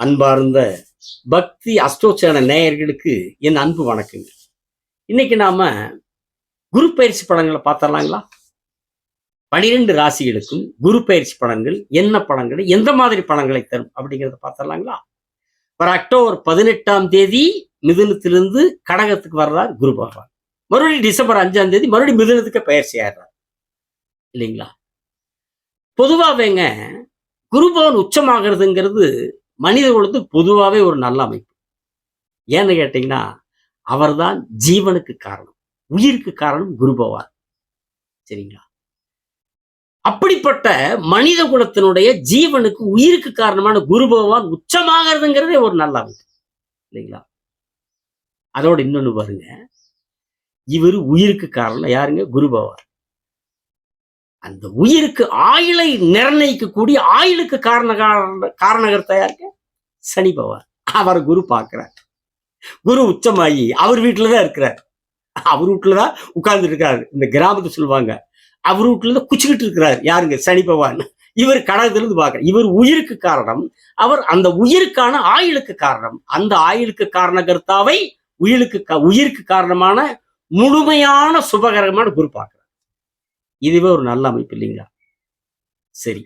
அன்பார்ந்த பக்தி அஷ்டோச்சன நேயர்களுக்கு என் அன்பு வணக்கங்க இன்னைக்கு நாம குரு பயிற்சி படங்களை பார்த்தரலாங்களா பனிரெண்டு ராசிகளுக்கும் குரு பயிற்சி படங்கள் என்ன படங்கள் எந்த மாதிரி படங்களை தரும் அப்படிங்கிறத பார்த்தரலாங்களா வர அக்டோபர் பதினெட்டாம் தேதி மிதுனத்திலிருந்து கடகத்துக்கு வர்றார் குரு பகவான். மறுபடியும் டிசம்பர் அஞ்சாம் தேதி மறுபடியும் மிதுனத்துக்கு பயிற்சி ஆயிடுறார். இல்லைங்களா? பொதுவாகவேங்க குருபவன் உச்சமாகிறதுங்கிறது மனித குலத்துக்கு பொதுவாகவே ஒரு நல்ல அமைப்பு. ஏன்னு கேட்டிங்கன்னா அவர்தான் ஜீவனுக்கு காரணம். உயிருக்கு காரணம் குரு பகவான். சரிங்களா? அப்படிப்பட்ட மனித குலத்தினுடைய ஜீவனுக்கு உயிருக்கு காரணமான குரு பகவான் உச்சமாகிறதுங்கிறதே ஒரு நல்ல அமைப்பு. இல்லைங்களா? அதோட இன்னொன்னு பாருங்க. இவர் உயிருக்கு காரணம் யாருங்க? குரு பகவான். அந்த உயிருக்கு ஆயுளை நிர்ணயிக்கக்கூடிய ஆயுளுக்கு காரண காரணகர்த்தா யாருக்கு சனி பகவான். அவர் குரு பார்க்கிறார். குரு உச்சமாயி அவர் வீட்டில் தான் இருக்கிறார். அவர் வீட்டில் தான் உட்கார்ந்துட்டு இருக்காரு இந்த கிராமத்தை சொல்லுவாங்க. அவர் வீட்டில் தான் குச்சிக்கிட்டு இருக்கிறார். யாருங்க? சனி பகவான். இவர் கடகத்திலிருந்து பார்க்குற இவர் உயிருக்கு காரணம். அவர் அந்த உயிருக்கான ஆயுளுக்கு காரணம். அந்த ஆயுளுக்கு காரணகர்த்தாவை உயிருக்கு உயிருக்கு காரணமான முழுமையான சுபகரமான குரு பார்க்கிறார். இதுவே ஒரு நல்ல அமைப்பு இல்லைங்களா? சரி.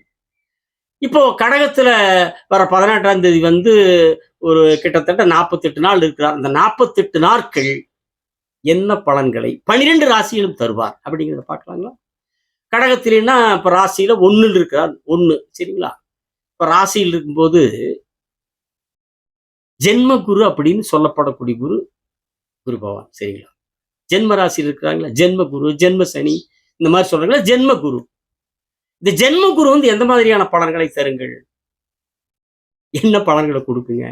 இப்போ கடகத்துல வர பதினெட்டாம் தேதி வந்து ஒரு கிட்டத்தட்ட நாற்பத்தெட்டு நாள் இருக்கிறார். அந்த நாற்பத்தெட்டு நாட்கள் என்ன பலன்களை பனிரெண்டு ராசியிலும் தருவார் அப்படிங்கிறத பார்க்கலாங்களா? கடகத்திலேன்னா இப்போ ராசியில ஒண்ணுல இருக்கிறார். ஒன்று சரிங்களா? இப்போ ராசியில் இருக்கும்போது ஜென்ம குரு அப்படின்னு சொல்லப்படக்கூடிய குரு குரு பகவான் சரிங்களா? ஜென்ம ராசியில் இருக்கிறாங்களா? ஜென்ம குரு ஜென்ம சனி இந்த மாதிரி சொல்றாங்களா ஜென்ம குரு இந்த ஜென்ம குரு வந்து எந்த மாதிரியான பலன்களை தருங்கள்? என்ன பலன்களை கொடுக்குங்க?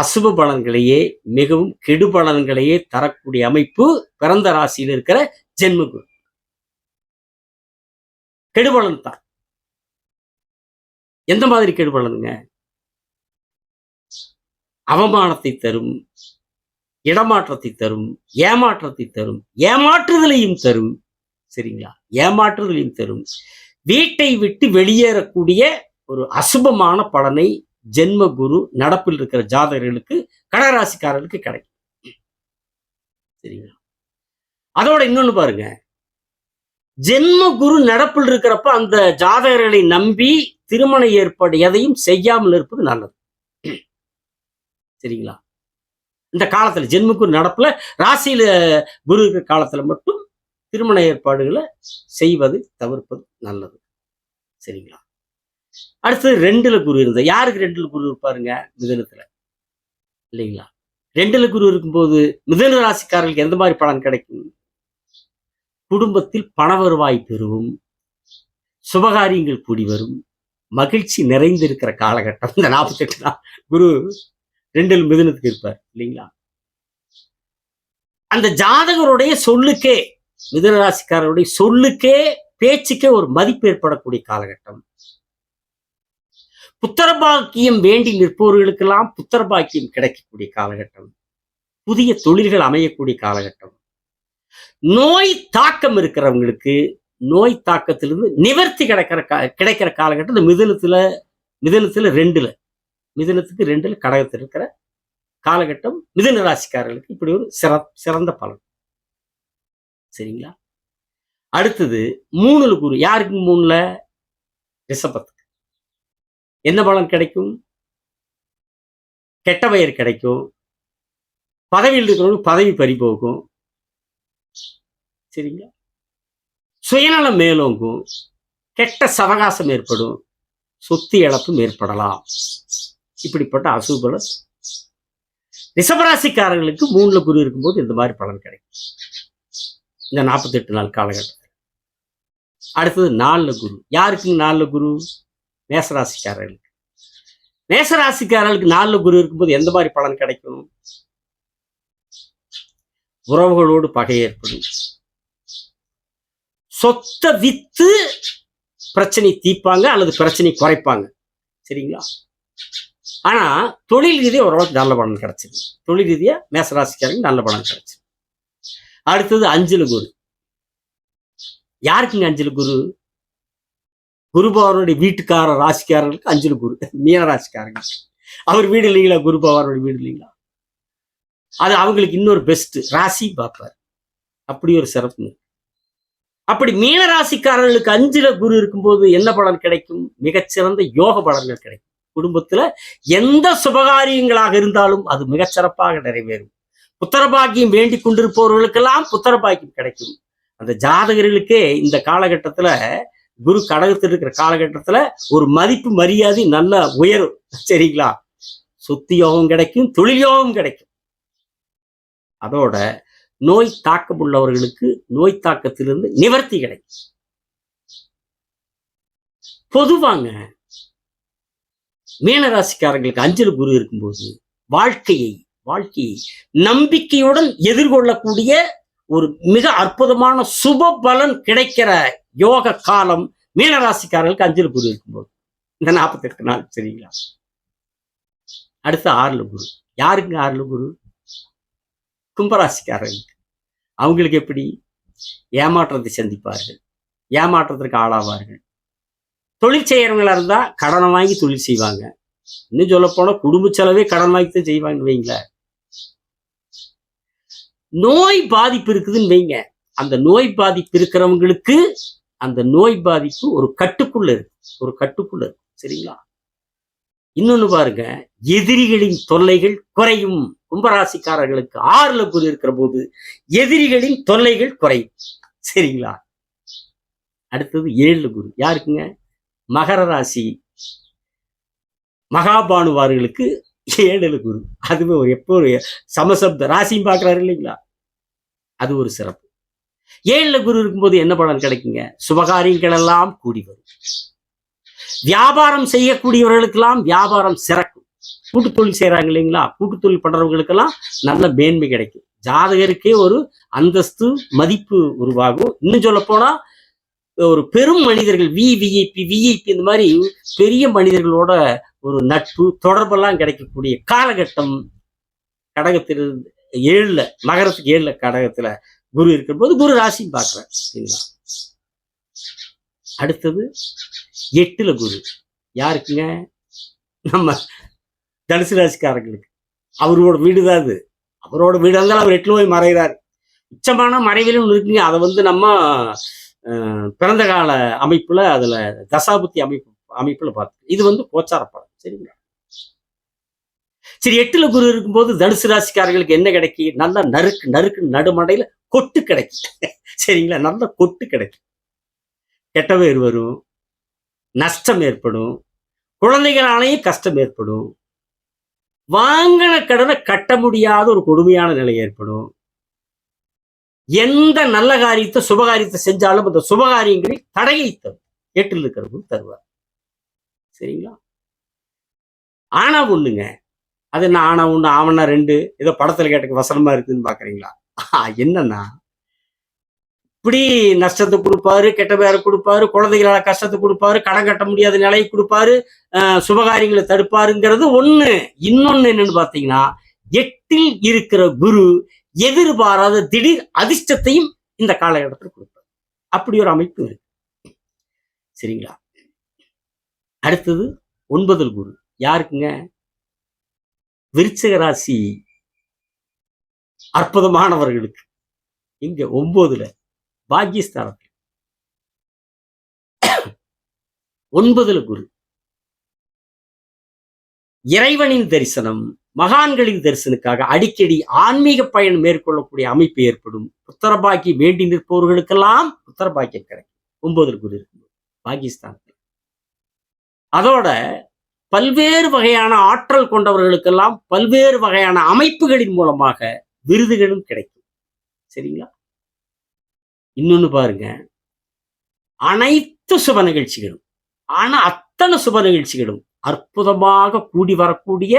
அசுப பலன்களையே மிகவும் கெடு பலன்களையே தரக்கூடிய அமைப்பு பிறந்த ராசியில் இருக்கிற ஜென்ம குரு கெடுபலன் தான். எந்த மாதிரி கெடுபலனுங்க அவமானத்தை தரும். இடமாற்றத்தை தரும் ஏமாற்றத்தை தரும் ஏமாற்றுதலையும் தரும். சரிங்களா? ஏமாற்றுதலையும் தரும். வீட்டை விட்டு வெளியேறக்கூடிய ஒரு அசுபமான பலனை ஜென்ம குரு நடப்பில் இருக்கிற ஜாதகர்களுக்கு கடகராசிக்காரர்களுக்கு கிடைக்கும். சரிங்களா? அதோட இன்னொன்னு பாருங்க. ஜென்ம குரு நடப்பில் இருக்கிறப்ப அந்த ஜாதகர்களை நம்பி திருமண ஏற்பாடு எதையும் செய்யாமல் இருப்பது நல்லது. சரிங்களா? இந்த காலத்தில் ஜென்முக்கு நடப்பில் நடப்புல ராசியில குரு இருக்கிற காலத்துல மட்டும் திருமண ஏற்பாடுகளை செய்வது தவிர்ப்பது நல்லது. சரிங்களா? அடுத்தது ரெண்டுல குரு இருந்த யாருக்கு ரெண்டுல குரு இருப்பாருங்க? மிதனத்துல. இல்லைங்களா? ரெண்டுல குரு இருக்கும்போது மிதன ராசிக்காரர்களுக்கு எந்த மாதிரி பலன் கிடைக்கும்? குடும்பத்தில் பண வருவாய் பெறுவும் சுபகாரியங்கள் கூடி வரும். மகிழ்ச்சி நிறைந்திருக்கிற காலகட்டம். இந்த நாற்பத்தெட்டு நாள் குரு ரெண்டில் மிதுனத்துக்கு இருப்பார் இல்லைங்களா? அந்த ஜாதகருடைய சொல்லுக்கே மிதுன ராசிக்காரருடைய சொல்லுக்கே பேச்சுக்கே ஒரு மதிப்பு ஏற்படக்கூடிய காலகட்டம். புத்திர பாக்கியம் வேண்டி நிற்பவர்களுக்கெல்லாம் புத்திர பாக்கியம் கிடைக்கக்கூடிய காலகட்டம். புதிய தொழில்கள் அமையக்கூடிய காலகட்டம். நோய் தாக்கம் இருக்கிறவங்களுக்கு நோய் தாக்கத்திலிருந்து நிவர்த்தி கிடைக்கிற கா- கிடைக்கிற காலகட்டம் இந்த மிதுனத்துல மிதுனத்துல ரெண்டுல. மிதுனத்துக்கு ரெண்டில் கடகத்தில் இருக்கிற காலகட்டம் மிதுன ராசிக்காரர்களுக்கு இப்படி ஒரு சிற சிறந்த பலன். சரிங்களா? அடுத்தது மூணுல குரு. யாருக்கு மூணுல? ரிஷபத்துக்கு. என்ன பலன் கிடைக்கும்? கெட்ட பெயர் கிடைக்கும். பதவியில் இருக்கிறவங்களுக்கு பதவி பறிபோகும் சரிங்களா? சுயநலம் மேலோங்கும். கெட்ட சவகாசம் ஏற்படும். சொத்து இழப்பும் ஏற்படலாம். இப்படிப்பட்ட அசுபல ரிஷபராசிக்காரர்களுக்கு மூணுல குரு இருக்கும்போது இந்த மாதிரி பலன் கிடைக்கும். இந்த நாற்பத்தெட்டு நாள் காலகட்டத்தில் அடுத்தது நாலுல குரு. யாருக்கு நாலுல குரு? மேசராசிக்காரர்களுக்கு. மேசராசிக்காரர்களுக்கு நாலுல குரு இருக்கும்போது எந்த மாதிரி பலன் கிடைக்கும்? உறவுகளோடு பகை ஏற்படும். சொத்தை வித்து பிரச்சனை தீர்ப்பாங்க அல்லது பிரச்சனை குறைப்பாங்க. சரிங்களா? ஆனா தொழில் ரீதியா ஓரளவுக்கு நல்ல பலன் கிடைச்சிது. தொழில் ரீதியா மேசராசிக்காரங்க நல்ல பலன் கிடச்சிது. அடுத்தது அஞ்சலு குரு. யாருக்குங்க அஞ்சலு குரு? குரு வீட்டுக்கார ராசிக்காரர்களுக்கு அஞ்சல் குரு. மீன ராசிக்காரங்க. அவர் வீடு இல்லைங்களா? குருபவனுடைய வீடு இல்லைங்களா? அது அவங்களுக்கு இன்னொரு பெஸ்ட் ராசி பார்ப்பார் அப்படி ஒரு சிறப்பு. அப்படி மீன ராசிக்காரர்களுக்கு அஞ்சுல குரு இருக்கும்போது என்ன பலன் கிடைக்கும்? மிகச்சிறந்த யோக பலன்கள் கிடைக்கும். குடும்பத்துல எந்த சுபகாரியங்களாக இருந்தாலும் அது மிகச்சிறப்பாக நிறைவேறும். புத்திரபாக்கியம் வேண்டி கொண்டிருப்பவர்களுக்கெல்லாம் புத்திரபாக்கியம் கிடைக்கும். அந்த ஜாதகர்களுக்கே இந்த காலகட்டத்துல குரு கடகத்தில் இருக்கிற காலகட்டத்துல ஒரு மதிப்பு மரியாதை நல்ல உயரும். சரிங்களா? சொத்து யோகம் கிடைக்கும் தொழில் யோகம் கிடைக்கும். அதோட நோய் தாக்கம் உள்ளவர்களுக்கு நோய் தாக்கத்திலிருந்து நிவர்த்தி கிடைக்கும். பொதுவாங்க மீனராசிக்காரங்களுக்கு அஞ்சல் குரு இருக்கும்போது வாழ்க்கையை வாழ்க்கையை நம்பிக்கையுடன் எதிர்கொள்ளக்கூடிய ஒரு மிக அற்புதமான சுப பலன் கிடைக்கிற யோக காலம் மீனராசிக்காரர்களுக்கு அஞ்சல் குரு இருக்கும்போது. இந்த நாற்பத்தெட்டு நாள் சரிங்களா? அடுத்து ஆறுல குரு. யாருங்க ஆறுல குரு? கும்பராசிக்காரர்களுக்கு. அவங்களுக்கு எப்படி? ஏமாற்றத்தை சந்திப்பார்கள். ஏமாற்றத்திற்கு ஆளாவார்கள். தொழில் செய்யறவங்களா இருந்தா கடனை வாங்கி தொழில் செய்வாங்க. இன்னும் சொல்லப்போனால் போனா குடும்ப செலவே கடன் வாங்கி தான் செய்வாங்கன்னு வைங்களேன். நோய் பாதிப்பு இருக்குதுன்னு வைங்க. அந்த நோய் பாதிப்பு இருக்கிறவங்களுக்கு அந்த நோய் பாதிப்பு ஒரு கட்டுக்குள்ள இருக்கு. ஒரு கட்டுக்குள்ள இருக்கு. சரிங்களா? இன்னொன்னு பாருங்க. எதிரிகளின் தொல்லைகள் குறையும். கும்பராசிக்காரர்களுக்கு ஆறுல குரு இருக்கிற போது எதிரிகளின் தொல்லைகள் குறையும். சரிங்களா? அடுத்தது ஏழு குரு. யாருக்குங்க? மகர ராசி மகாபானுவார்களுக்கு ஏழு குரு. அதுவே ஒரு எப்போ ஒரு சமசப்த ராசியும் பார்க்குறாரு இல்லைங்களா? அது ஒரு சிறப்பு. ஏழு குரு இருக்கும்போது என்ன பலன் கிடைக்குங்க? சுபகாரியங்கள் எல்லாம் கூடி வரும். வியாபாரம் செய்யக்கூடியவர்களுக்கெல்லாம் வியாபாரம் சிறக்கும். கூட்டு தொழில் செய்யறாங்க இல்லைங்களா? கூட்டு தொழில் பண்றவங்களுக்கெல்லாம் நல்ல மேன்மை கிடைக்கும். ஜாதகருக்கே ஒரு அந்தஸ்து மதிப்பு உருவாகும். இன்னும் சொல்ல போனா ஒரு பெரும் மனிதர்கள் வி விஐபி விஐபி இந்த மாதிரி பெரிய மனிதர்களோட ஒரு நட்பு தொடர்பெல்லாம் கிடைக்கக்கூடிய காலகட்டம் கடகத்தில் ஏழுல மகரத்துக்கு ஏழுல கடகத்துல குரு இருக்கிற போது குரு ராசின்னு பார்க்கிறேன். சரிங்களா? அடுத்தது எட்டுல குரு. யாருக்குங்க? நம்ம தனுசு ராசிக்காரங்களுக்கு. அவரோட வீடு தான் அது. அவரோட வீடு இருந்தாலும் அவர் எட்டுல போய் மறைகிறார். உச்சமான மறைவிலும் இருக்குங்க. அதை வந்து நம்ம பிறந்த கால அமைப்புல அதுல தசாபுத்தி அமைப்பு அமைப்புல பார்த்து இது வந்து கோச்சார படம் சரிங்களா? சரி எட்டுல குரு இருக்கும்போது தனுசு ராசிக்காரர்களுக்கு என்ன கிடைக்கி நல்ல நறுக்கு நறுக்கு நடுமடையில கொட்டு கிடைக்கும் சரிங்களா? நல்ல கொட்டு கிடைக்கும் கெட்ட பேர் வரும் நஷ்டம் ஏற்படும் குழந்தைகளாலேயும் கஷ்டம் ஏற்படும் வாங்கின கடனை கட்ட முடியாத ஒரு கொடுமையான நிலை ஏற்படும். எந்த நல்ல காரியத்தை சுபகாரியத்தை செஞ்சாலும் அந்த சுபகாரியங்களில் தடையை தரும். எட்டில் இருக்கிறவங்க தருவார். சரிங்களா? ஆனா ஒண்ணுங்க. அது என்ன ஆனா ஒண்ணு ஆவணா ரெண்டு ஏதோ படத்துல கேட்ட வசனமா இருக்குன்னு பாக்குறீங்களா? என்னன்னா இப்படி நஷ்டத்தை கொடுப்பாரு கெட்ட பேரை கொடுப்பாரு குழந்தைகளால கஷ்டத்தை கொடுப்பாரு கடன் கட்ட முடியாத நிலையை கொடுப்பாரு அஹ், சுபகாரியங்களை தடுப்பாருங்கிறது ஒண்ணு. இன்னொன்னு என்னன்னு பாத்தீங்கன்னா எட்டில் இருக்கிற குரு எதிர்பாராத திடீர் அதிர்ஷ்டத்தையும் இந்த காலகட்டத்தில் கொடுப்பார் அப்படி ஒரு அமைப்பு இருக்கு. சரிங்களா? அடுத்தது ஒன்பதில் குரு. யாருக்குங்க? விருச்சிக ராசி அற்புதமானவர்களுக்கு. இங்க ஒன்பதுல பாக்கியஸ்தானத்தில். ஒன்பதுல குரு. இறைவனின் தரிசனம். மகான்களின் தரிசனுக்காக அடிக்கடி ஆன்மீக பயணம் மேற்கொள்ளக்கூடிய அமைப்பு ஏற்படும். புத்தரபாக்கி வேண்டி நிற்பவர்களுக்கெல்லாம் புத்தரபாக்கியம் கிடைக்கும். ஒன்பதில் குரு இருக்கும்போது பாகிஸ்தான் அதோட பல்வேறு வகையான ஆற்றல் கொண்டவர்களுக்கெல்லாம் பல்வேறு வகையான அமைப்புகளின் மூலமாக விருதுகளும் கிடைக்கும். சரிங்களா? இன்னொன்னு பாருங்க. அனைத்து சுப நிகழ்ச்சிகளும் ஆனா அத்தனை சுப நிகழ்ச்சிகளும் அற்புதமாக கூடி வரக்கூடிய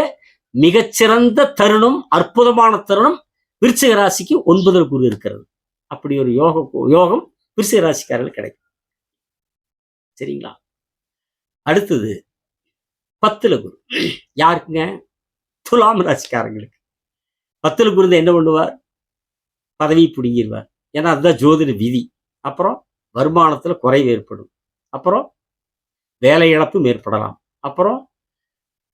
மிகச்சிறந்த தருணம் அற்புதமான தருணம் விருச்சிக ராசிக்கு ஒன்பதில் குரு இருக்கிறது. அப்படி ஒரு யோக யோகம் விருச்சிக ராசிக்காரர்கள் கிடைக்கும். சரிங்களா? அடுத்தது பத்துல குரு. யாருக்குங்க? துலாம் ராசிக்காரங்களுக்கு. பத்துல குரு என்ன பண்ணுவார்? பதவி பிடுங்கிடுவார் ஏன்னா அதுதான் ஜோதிட விதி. அப்புறம் வருமானத்துல குறைவு ஏற்படும். அப்புறம் வேலை இழப்பும் ஏற்படலாம். அப்புறம்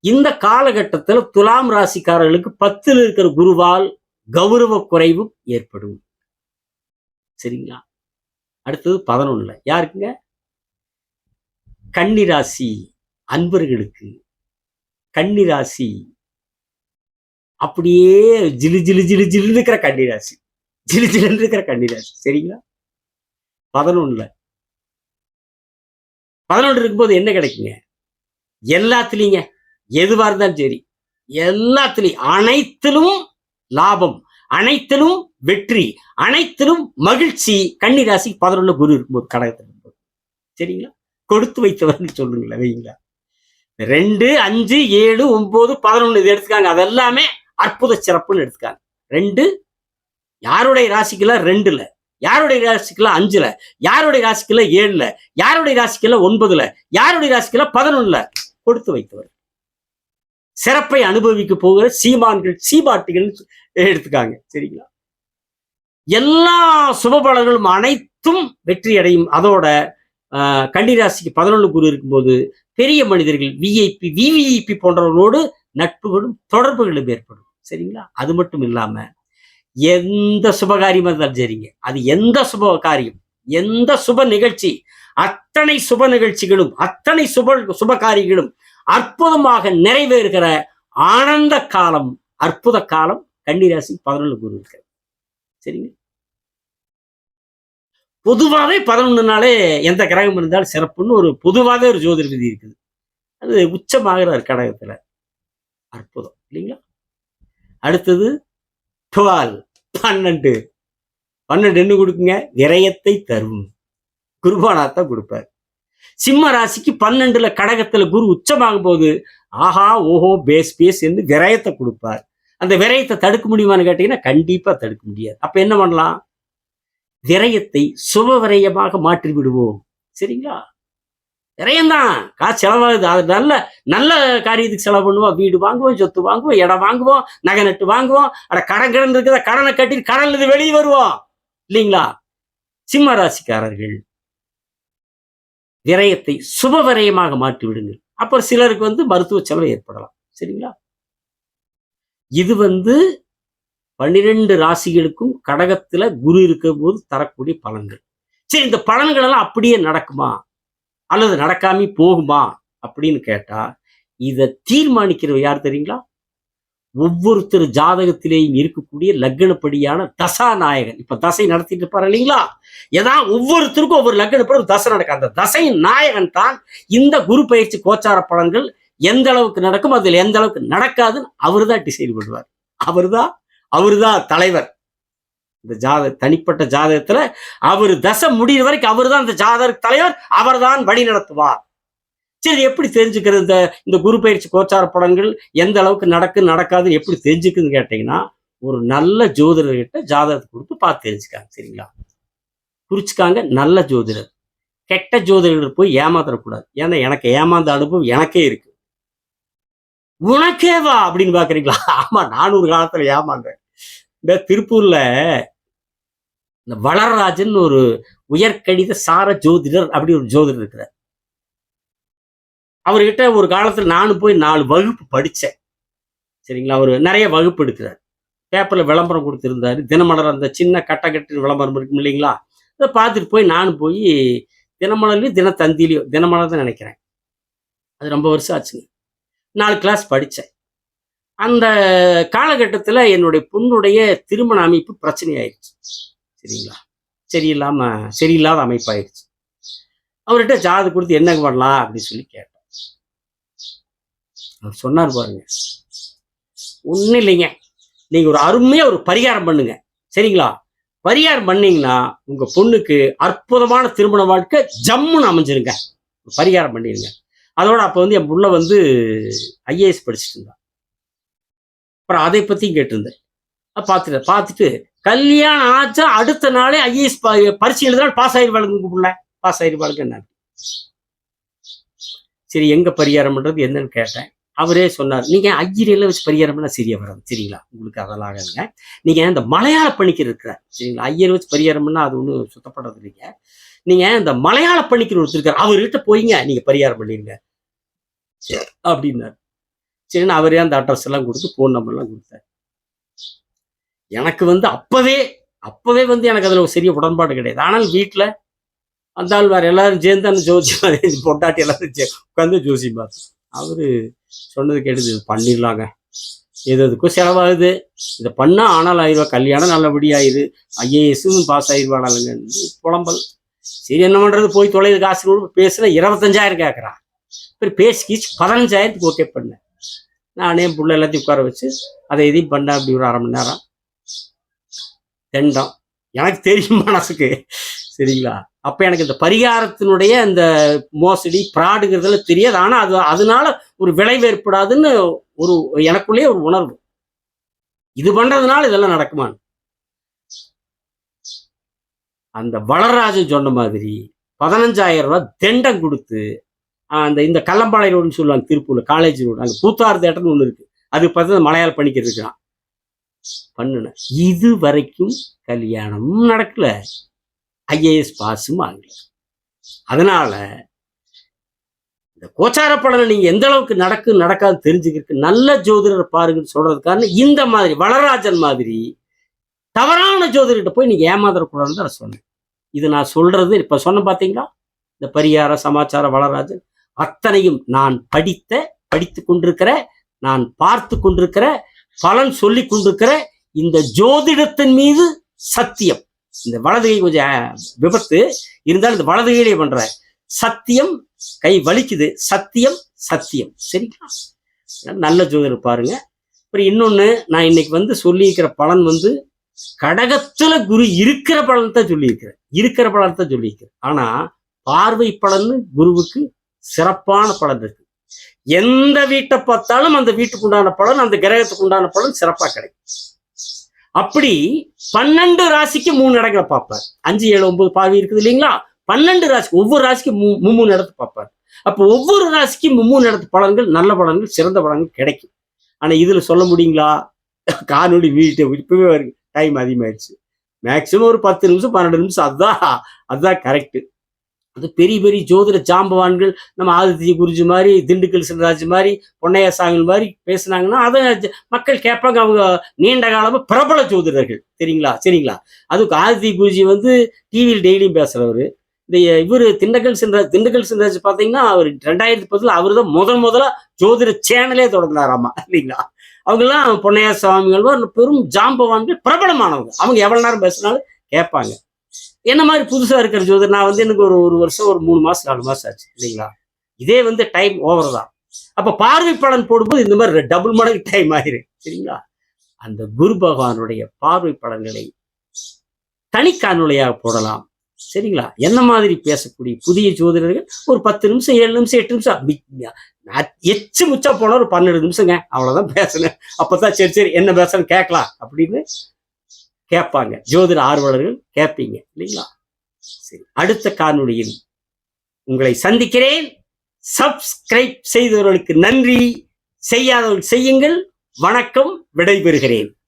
இந்த காலகட்டத்தில் துலாம் ராசிக்காரர்களுக்கு பத்தில் இருக்கிற குருவால் கௌரவ குறைவும் ஏற்படும். சரிங்களா? அடுத்தது பதினொன்னுல. யாருக்குங்க? கன்னிராசி அன்பர்களுக்கு. கன்னிராசி அப்படியே ஜிலு ஜிலு ஜிலு ஜிலு இருக்கிற கன்னிராசி ஜிலு ஜிலுன்னு இருக்கிற கன்னிராசி சரிங்களா? பதினொன்னுல. பதினொன்று இருக்கும்போது என்ன கிடைக்குங்க? எல்லாத்துலேயுங்க எதுவா இருந்தாலும் சரி எல்லாத்துலேயும் அனைத்திலும் லாபம் அனைத்திலும் வெற்றி அனைத்திலும் மகிழ்ச்சி. கன்னி ராசி பதினொன்று குரு இருக்கும்போது கடகத்தில் இருக்கும்போது. சரிங்களா? கொடுத்து வைத்தவர்னு சொல்லுங்களேன் வைங்களா? ரெண்டு அஞ்சு ஏழு ஒன்பது பதினொன்று இது எடுத்துக்காங்க. அதெல்லாமே அற்புத சிறப்புன்னு எடுத்துக்காங்க. ரெண்டு யாருடைய ராசிக்கெல்லாம் ரெண்டுல? யாருடைய ராசிக்கெல்லாம் அஞ்சுல? யாருடைய ராசிக்குல ஏழுல? யாருடைய ராசிக்குல ஒன்பதுல? யாருடைய ராசிக்கெல்லாம் பதினொன்னுல? கொடுத்து வைத்தவர். சிறப்பை அனுபவிக்க போகிற சீமான்கள் சீபாட்டிகள் எடுத்துக்காங்க. சரிங்களா? எல்லா சுபபலன்களும் அனைத்தும் வெற்றி அடையும் அதோட ஆஹ், கன்னிராசிக்கு பதினொன்று குரு இருக்கும்போது பெரிய மனிதர்கள் விஐபி விவிஐபி போன்றவர்களோடு நட்புகளும் தொடர்புகளும் ஏற்படும். சரிங்களா? அது மட்டும் இல்லாம எந்த சுபகாரியமாக இருந்தாலும் சரிங்க. அது எந்த சுப காரியம் எந்த சுப நிகழ்ச்சி அத்தனை சுப நிகழ்ச்சிகளும் அத்தனை சுப சுப காரியங்களும் அற்புதமாக நிறைவேறுகிற ஆனந்த காலம் அற்புத காலம் கன்னிராசி பதினொன்று குரு இருக்கிறது சரிங்க? பொதுவாகவே பதினொன்று நாளே எந்த கிரகம் இருந்தாலும் சிறப்புன்னு ஒரு பொதுவாகவே ஒரு ஜோதிட விதி இருக்குது. அது உச்சமாகிறார் கடகத்தில். அற்புதம் இல்லைங்களா? அடுத்தது டுவால் பன்னெண்டு. பன்னெண்டு என்ன கொடுக்குங்க? விரயத்தை தரும். குருபானாத்தான் கொடுப்பார். சிம்ம ராசிக்கு பன்னெண்டுல கடகத்துல குரு உச்சமாகும் போது ஆஹா ஓஹோ பேஸ் பேஸ் என்று விரயத்தை கொடுப்பார். அந்த விரயத்தை தடுக்க முடியுமான்னு கேட்டீங்கன்னா கண்டிப்பா தடுக்க முடியாது. அப்ப என்ன பண்ணலாம்? விரயத்தை சுப விரயமாக மாற்றி விடுவோம். சரிங்களா? விரயம்தான். காசு செலவாகுது. அது நல்ல நல்ல காரியத்துக்கு செலவு பண்ணுவோம். வீடு வாங்குவோம் சொத்து வாங்குவோம் இடம் வாங்குவோம் நகை நட்டு வாங்குவோம். அட கடன் கடன் இருக்குதா கடனை கட்டி கடன்ல இருந்து வெளியே வருவோம். இல்லைங்களா? சிம்ம ராசிக்காரர்கள். விரயத்தை சுப விரயமாக மாற்றி விடுங்கள் அப்புறம் சிலருக்கு வந்து மருத்துவ செலவு ஏற்படலாம். சரிங்களா? இது வந்து பன்னிரெண்டு ராசிகளுக்கும் கடகத்துல குரு இருக்கும் போது தரக்கூடிய பலன்கள். சரி இந்த பலன்கள் எல்லாம் அப்படியே நடக்குமா? அல்லது நடக்காம போகுமா? அப்படின்னு கேட்டா இதை தீர்மானிக்கிறவர் யார் தெரியுங்களா? ஒவ்வொருத்தர் ஜாதகத்திலேயும் இருக்கக்கூடிய லக்னப்படியான தசாநாயகன். இப்ப தசை நடத்திட்டு இருப்பாரு இல்லைங்களா? ஏதா ஒவ்வொருத்தருக்கும் ஒவ்வொரு லக்னப்படி ஒரு தசை நடக்கும். அந்த தசையின் நாயகன் தான் இந்த குரு பயிற்சி கோச்சார பலன்கள் எந்த அளவுக்கு நடக்கும் அதில் எந்த அளவுக்கு நடக்காதுன்னு அவர் தான் டிசைன் பண்ணுவார். அவர்தான் அவர்தான் தலைவர். இந்த ஜாத தனிப்பட்ட ஜாதகத்துல அவர் தசை முடிகிற வரைக்கும் அவர் தான் இந்த ஜாதக தலைவர் அவர்தான் வழி நடத்துவார். சரி எப்படி தெரிஞ்சுக்கிறது? இந்த இந்த குரு பயிற்சி கோச்சார படங்கள் எந்த அளவுக்கு நடக்கு நடக்காது எப்படி தெரிஞ்சுக்குதுன்னு கேட்டீங்கன்னா ஒரு நல்ல ஜோதிடர்கிட்ட ஜாதகத்தை கொடுத்து பார்த்து தெரிஞ்சுக்காங்க சரிங்களா? குறிச்சுக்காங்க நல்ல ஜோதிடர். கெட்ட ஜோதிடர் போய் ஏமாத்தக்கூடாது ஏன்னா எனக்கு ஏமாந்த அனுபவம் எனக்கே இருக்கு. உனக்கே வா அப்படின்னு பாக்குறீங்களா ஆமா நான் ஒரு காலத்துல ஏமாந்தேன். இந்த திருப்பூர்ல இந்த வளரராஜன் ஒரு உயர்கணித சார ஜோதிடர் அப்படி ஒரு ஜோதிடர் இருக்கிறார். அவர்கிட்ட ஒரு காலத்தில் நானும் போய் நாலு வகுப்பு படித்தேன் சரிங்களா? அவர் நிறைய வகுப்பு எடுக்கிறார். பேப்பரில் விளம்பரம் கொடுத்துருந்தார். தினமலர் அந்த சின்ன கட்டக்கட்டு விளம்பரம் இருக்கும் இல்லைங்களா? அதை பார்த்துட்டு போய் நானும் போய் தினமலர்லையும் தினத்தந்திலையும் தினமலர் தான் நினைக்கிறேன். அது ரொம்ப வருஷம் ஆச்சுங்க. நாலு கிளாஸ் படித்தேன் அந்த காலகட்டத்தில் என்னுடைய பொண்ணுடைய திருமண அமைப்பு பிரச்சனையாயிருச்சு. சரிங்களா? சரியில்லாமல் சரியில்லாத அமைப்பாயிருச்சு. அவர்கிட்ட ஜாது கொடுத்து என்ன பண்ணலாம் அப்படின்னு சொல்லி கேட்டேன். அவர் சொன்னார் பாருங்க. ஒன்றும் இல்லைங்க. நீங்கள் ஒரு அருமையாக ஒரு பரிகாரம் பண்ணுங்க. சரிங்களா? பரிகாரம் பண்ணீங்கன்னா உங்கள் பொண்ணுக்கு அற்புதமான திருமண வாழ்க்கை ஜம்முன்னு அமைஞ்சிருங்க. பரிகாரம் பண்ணிடுங்க அதோட அப்போ வந்து என் புள்ள வந்து ஐஏஎஸ் படிச்சுட்டு இருந்தான் அப்புறம் அதை பற்றியும் கேட்டிருந்தேன். பார்த்துட்டு பார்த்துட்டு கல்யாணம் ஆச்சா? அடுத்த நாளே ஐஏஎஸ் பரிசு எழுதினால் பாஸ் ஆயிடுவாளுங்க உங்கள் புள்ள. பாஸ் ஆயிடுவாளுங்க என்ன சரி எங்கே பரிகாரம் பண்ணுறது என்னன்னு கேட்டேன். அவரே சொன்னார் நீங்க ஐயரையில வச்சு பரிகாரம்னா சிறிய சரியா வராது சரிங்களா? உங்களுக்கு அதெல்லாம் ஆகாதுங்க நீங்க இந்த மலையாள பணிக்கு இருக்கிற சரிங்களா? ஐயர் வச்சு பரிகாரம்னா அது ஒன்றும் சுத்தப்படுறது இல்லைங்க. நீங்க இந்த மலையாள பணிக்கிற ஒருத்தருக்கார் அவர்கிட்ட போய்ங்க நீங்க பரிகாரம் பண்ணிருங்க. அப்படின்னாரு. சரின்னு அவரே அந்த அட்ரஸ் எல்லாம் கொடுத்து ஃபோன் நம்பர்லாம் கொடுத்தார். எனக்கு வந்து அப்பவே அப்பவே வந்து எனக்கு அதில் ஒரு சிறிய உடன்பாடு கிடையாது. ஆனால் வீட்டில் அந்த ஆள் வேறு எல்லாரும் சேர்ந்து அந்த ஜோசி பொண்டாட்டி எல்லாரும் உட்காந்து ஜோசி பார்த்தோம் அவர் சொன்னது கேட்டது இது பண்ணிடலாங்க. எது எதுக்கும் செலவாகுது. இதை பண்ணால் ஆனால் ஆயிடுவா கல்யாணம் நல்லபடியாயிரு ஐஏஎஸும் பாஸ் ஆயிடுவானாலுங்க புலம்பல். சரி என்ன பண்ணுறது போய் தொலைது காசு கூட பேசுனா இருபத்தஞ்சாயிரம் கேட்குறான் அப்புறம் பேசி கீச்சு பதினஞ்சாயிரத்துக்கு ஓகே பண்ணேன் நானே என் புள்ள எல்லாத்தையும் உட்கார வச்சு அதை இதையும் பண்ணேன் அப்படி ஒரு அரை மணி நேரம். தெண்டம். எனக்கு தெரியும் மனசுக்கு. சரிங்களா? அப்ப எனக்கு இந்த பரிகாரத்தினுடைய அந்த மோசடி ப்ராடுங்கிறதுல தெரியாது. ஆனா அது அதனால ஒரு விளைவு ஏற்படாதுன்னு ஒரு எனக்குள்ளேயே ஒரு உணர்வு. இது பண்றதுனால இதெல்லாம் நடக்குமான்னு அந்த வளராஜன் சொன்ன மாதிரி பதினஞ்சாயிரம் ரூபாய் தெண்டம் கொடுத்து அந்த இந்த கல்லம்பாளைய ரோடுன்னு சொல்லுவாங்க திருப்பூர்ல காலேஜ் ரோடு அங்கே பூத்தார் தேட்டர்னு ஒன்று இருக்கு. அது பார்த்து மலையாள பண்ணிக்கிட்டு இருக்கான். பண்ணுனேன் இது வரைக்கும் கல்யாணம் நடக்கல. ஐஏஎஸ் பாஸும் ஆகல. அதனால இந்த கோச்சார பலனை நீங்க எந்த அளவுக்கு நடக்கு நடக்காது தெரிஞ்சுக்கிறதுக்கு நல்ல ஜோதிடர் பாருங்கன்னு சொல்றதுக்கான இந்த மாதிரி வளராஜன் மாதிரி தவறான ஜோதிடர்கிட்ட போய் நீங்க ஏமாந்துடக்கூடாதுன்னு தான் சொன்னேன். இது நான் சொல்றது இப்ப சொன்ன பாத்தீங்களா? இந்த பரிகார சமாச்சார வளராஜன் அத்தனையும் நான் படித்த படித்து கொண்டிருக்கிற நான் பார்த்து கொண்டிருக்கிற பலன் சொல்லி கொண்டிருக்கிற இந்த ஜோதிடத்தின் மீது சத்தியம். இந்த வலது கை கொஞ்சம் விபத்து. இருந்தாலும் இந்த வலது கையிலே பண்ற? சத்தியம் கை வலிக்குது. சத்தியம் சத்தியம். சரிங்களா? நல்ல ஜோதிடர் பாருங்க. அப்புறம் இன்னொன்னு நான் இன்னைக்கு வந்து சொல்லியிருக்கிற பலன் வந்து கடகத்துல குரு இருக்கிற பலன்தான் சொல்லியிருக்கிறேன் இருக்கிற பலன் தான் சொல்லியிருக்கிறேன் ஆனா பார்வை பலன்னு குருவுக்கு சிறப்பான பலன் இருக்கு. எந்த வீட்டை பார்த்தாலும் அந்த வீட்டுக்கு உண்டான பலன் அந்த கிரகத்துக்கு உண்டான பலன் சிறப்பா கிடைக்கும். அப்படி பன்னெண்டு ராசிக்கு மூணு இடங்களை பார்ப்பார். அஞ்சு ஏழு ஒன்பது பார்வை இருக்குது இல்லைங்களா? பன்னெண்டு ராசிக்கு ஒவ்வொரு ராசிக்கு மூ மூணு இடத்து பார்ப்பார். அப்போ ஒவ்வொரு ராசிக்கு மும்மூணு இடத்து பலன்கள் நல்ல பலன்கள் சிறந்த பலன்கள் கிடைக்கும். ஆனால் இதில் சொல்ல முடியுங்களா? காணொலி வீட்டை இப்பவே வருது. டைம் அதிகமாயிருச்சு மேக்சிமம் ஒரு பத்து நிமிஷம் பன்னெண்டு நிமிஷம். அதுதான் அதுதான் கரெக்ட் அது பெரிய பெரிய ஜோதிட ஜாம்பவான்கள் நம்ம ஆதித்ய குருஜி மாதிரி திண்டுக்கல் சிவராஜ் மாதிரி பொன்னையா சாமிகள் மாதிரி பேசுனாங்கன்னா அதை மக்கள் கேட்பாங்க. அவங்க நீண்ட காலமாக பிரபல ஜோதிடர்கள். சரிங்களா சரிங்களா? அதுக்கு ஆதித்ய குருஜி வந்து டிவியில் டெய்லியும் பேசுகிறவர் இந்த இவர் திண்டுக்கல் சிவராஜ் திண்டுக்கல் சிவராஜ் பார்த்தீங்கன்னா அவர் ரெண்டாயிரத்தி பத்தில் அவர் தான் முதல் முதலா ஜோதிட சேனலே தொடங்கினாராமா? இல்லைங்களா? அவங்கெல்லாம் பொன்னையா சுவாமிகள் பெரும் ஜாம்பவான்கள் பிரபலமானவங்க. அவங்க எவ்வளோ நேரம் பேசினாலும் கேட்பாங்க. என்ன மாதிரி புதுசா இருக்கிற ஜோதிடர் நான் வந்து எனக்கு ஒரு ஒரு வருஷம் ஒரு மூணு மாசம் நாலு மாசம் ஆச்சு இல்லைங்களா? இதே வந்து டைம் ஓவர் தான். அப்ப பார்வை பலன் போடும்போது இந்த மாதிரி டபுள் மடங்கு டைம் ஆயிரும் சரிங்களா? அந்த குரு பகவானுடைய பார்வை பலன்களை தனி காணொலியாக போடலாம் சரிங்களா? என்ன மாதிரி பேசக்கூடிய புதிய ஜோதிடர்கள்? ஒரு பத்து நிமிஷம் ஏழு நிமிஷம் எட்டு நிமிஷம் நான் எச்சு முச்சா போனா ஒரு பன்னெண்டு நிமிஷங்க அவ்வளவுதான் பேசுனேன். அப்பதான் சரி சரி என்ன பேசணும் கேட்கலாம் அப்படின்னு கேட்பாங்க. ஜோதிட ஆர்வலர்கள் கேட்பீங்க. இல்லைங்களா? சரி. அடுத்த காணொலியில் உங்களை சந்திக்கிறேன். சப்ஸ்கிரைப் செய்தவர்களுக்கு நன்றி. செய்யாதவர்கள் செய்யுங்கள். வணக்கம். விடைபெறுகிறேன்.